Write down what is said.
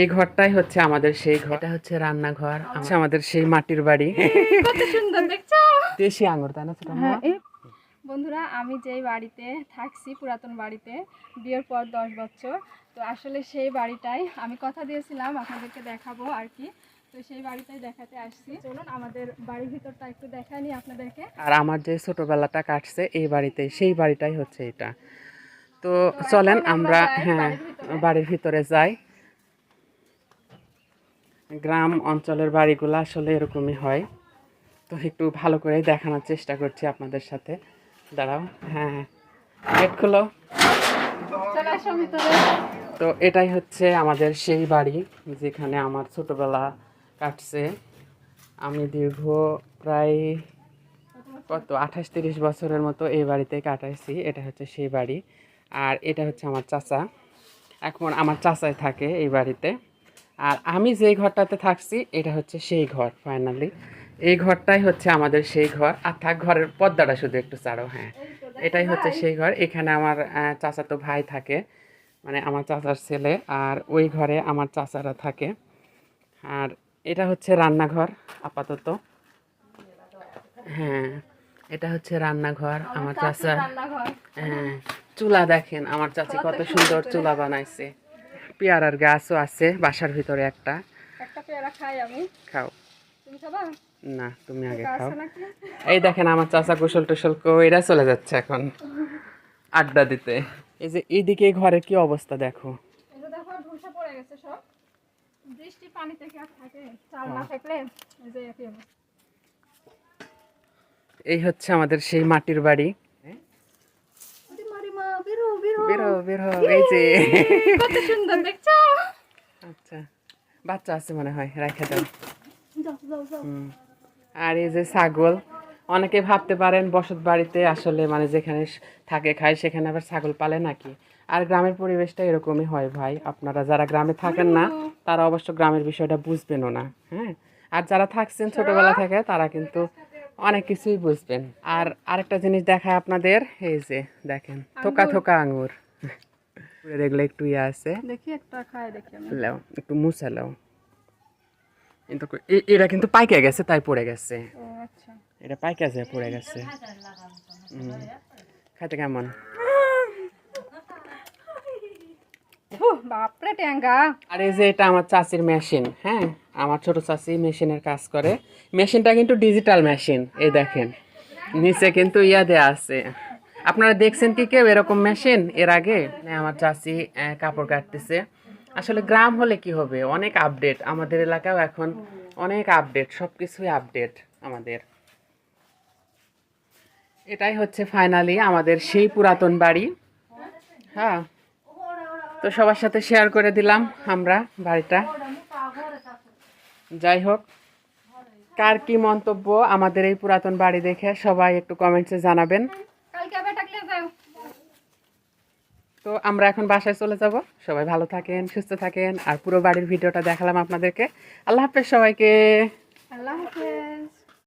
এই ঘরটাই হচ্ছে আমাদের সেই ঘরটা হচ্ছে রান্নাঘর হচ্ছে আমাদের সেই মাটির বাড়ি। দেশি আঙুর তাই না ছোট হ্যাঁ বন্ধুরা আমি যেই বাড়িতে থাকছি পুরাতন বাড়িতে বিয়ের পর দশ বছর তো আসলে সেই বাড়িটাই আমি কথা দিয়েছিলাম আপনাদেরকে দেখাবো আর কি। তো সেই বাড়িটাই দেখাতে আসছি। চলুন আমাদের বাড়ির ভিতরটা একটু দেখানি আপনাদেরকে। আর আমার যে ছোটবেলাটা কাটছে এই বাড়িতে সেই বাড়িটাই হচ্ছে এটা। তো চলেন আমরা হ্যাঁ বাড়ির ভিতরে। যাই। গ্রাম অঞ্চলের বাড়িগুলো আসলে এরকমই হয়। তো একটু ভালো করে দেখানোর চেষ্টা করছি আপনাদের সাথে। দাঁড়াও হ্যাঁ গেট খুলো। তো এটাই হচ্ছে আমাদের সেই বাড়ি যেখানে আমার ছোটবেলা কাটছে। আমি দীর্ঘ প্রায় কত আঠাশ তিরিশ বছরের মতো এই বাড়িতে কাটাইছি। এটা হচ্ছে সেই বাড়ি। আর এটা হচ্ছে আমার চাচা। এখন আমার চাচাই থাকে এই বাড়িতে। আর আমি যেই ঘরটাতে থাকছি এটা হচ্ছে সেই ঘর ফাইনালি এই ঘরটাই হচ্ছে আমাদের সেই ঘর। আর থাক ঘরের পর্দাটা শুধু একটু চাড়ো হ্যাঁ। এটাই হচ্ছে সেই ঘর। এখানে আমার আহ, চাচাতো ভাই থাকে মানে আমার চাচার ছেলে। আর ওই ঘরে আমার চাচারা থাকে। আর এটা হচ্ছে রান্নাঘর আপাতত। হ্যাঁ এটা হচ্ছে রান্নাঘর আমার চাচার হ্যাঁ চুলা দেখেন আমার চাচি কত সুন্দর চুলা বানাইছে। পেয়ারার গাছও আছে বাসার ভিতরে একটা। একটা পেয়ারা খাই আমি। খাও। তুমি খাবা? না তুমি আগে খাও। এই দেখেন আমার চাচা কুশল টুশল কইরা চলে যাচ্ছে এখন আড্ডা দিতে। এই যে এইদিকে ঘরের কি অবস্থা দেখো? এই যে দেখো ধুসা পড়ে গেছে সব। বৃষ্টি পানি থেকে আর থাকে? চাল না থাকলে এই হচ্ছে আমাদের সেই মাটির বাড়ি। বেরো। বেরো বেরো এই যে। কত সুন্দর দেখছ? আচ্ছা বাচ্চা আছে মনে হয় রাখা দাও। আর এই যে ছাগল অনেকে ভাবতে পারেন বসত বাড়িতে আসলে মানে যেখানে থাকে খায় সেখানে আবার ছাগল পালে নাকি? আর গ্রামের পরিবেশটা এরকমই হয় ভাই আপনারা যারা গ্রামে থাকেন না তারা অবশ্য গ্রামের বিষয়টা বুঝবেনও না হ্যাঁ? আর যারা থাকছেন ছোটবেলা থেকে তারা কিন্তু অনেক কিছুই বুঝবেন। আর আরেকটা জিনিস দেখায় আপনাদের এই যে দেখেন থোকা থোকা আঙুর এগুলো একটু ইয়ে আছে। দেখি একটা খায় দেখি লাও একটু মুছে লাও। কিন্তু এটা কিন্তু পাইকে গেছে তাই পড়ে গেছে। আচ্ছা। এটা পাইকে আছে পড়ে গেছে। খাইতে কেমন? বাপরে ট্যাঙ্গা। আর এই যে এটা আমার চাচির মেশিন হ্যাঁ? আমার ছোট চাচি মেশিনের কাজ করে। মেশিনটা কিন্তু ডিজিটাল মেশিন এই দেখেন। নিচে কিন্তু ইয়া দেয়া আছে। আপনারা দেখছেন কি কেউ এরকম মেশিন এর আগে আমার চাচি কাপড় কাটতেছে। আসলে গ্রাম হলে কি হবে? অনেক আপডেট আমাদের এলাকাও এখন অনেক আপডেট সব কিছুই আপডেট আমাদের। এটাই হচ্ছে ফাইনালি আমাদের সেই পুরাতন বাড়ি। হ্যাঁ। তো সবার সাথে শেয়ার করে দিলাম আমরা বাড়িটা। যাই হোক কার কি মন্তব্য আমাদের এই পুরাতন বাড়ি দেখে সবাই একটু কমেন্টসে জানাবেন। তো আমরা এখন বাসায় চলে যাব। সবাই ভালো থাকেন সুস্থ থাকেন। আর পুরো বাড়ির ভিডিওটা দেখালাম আপনাদেরকে। আল্লাহ হাফেজ সবাইকে। আল্লাহ হাফেজ।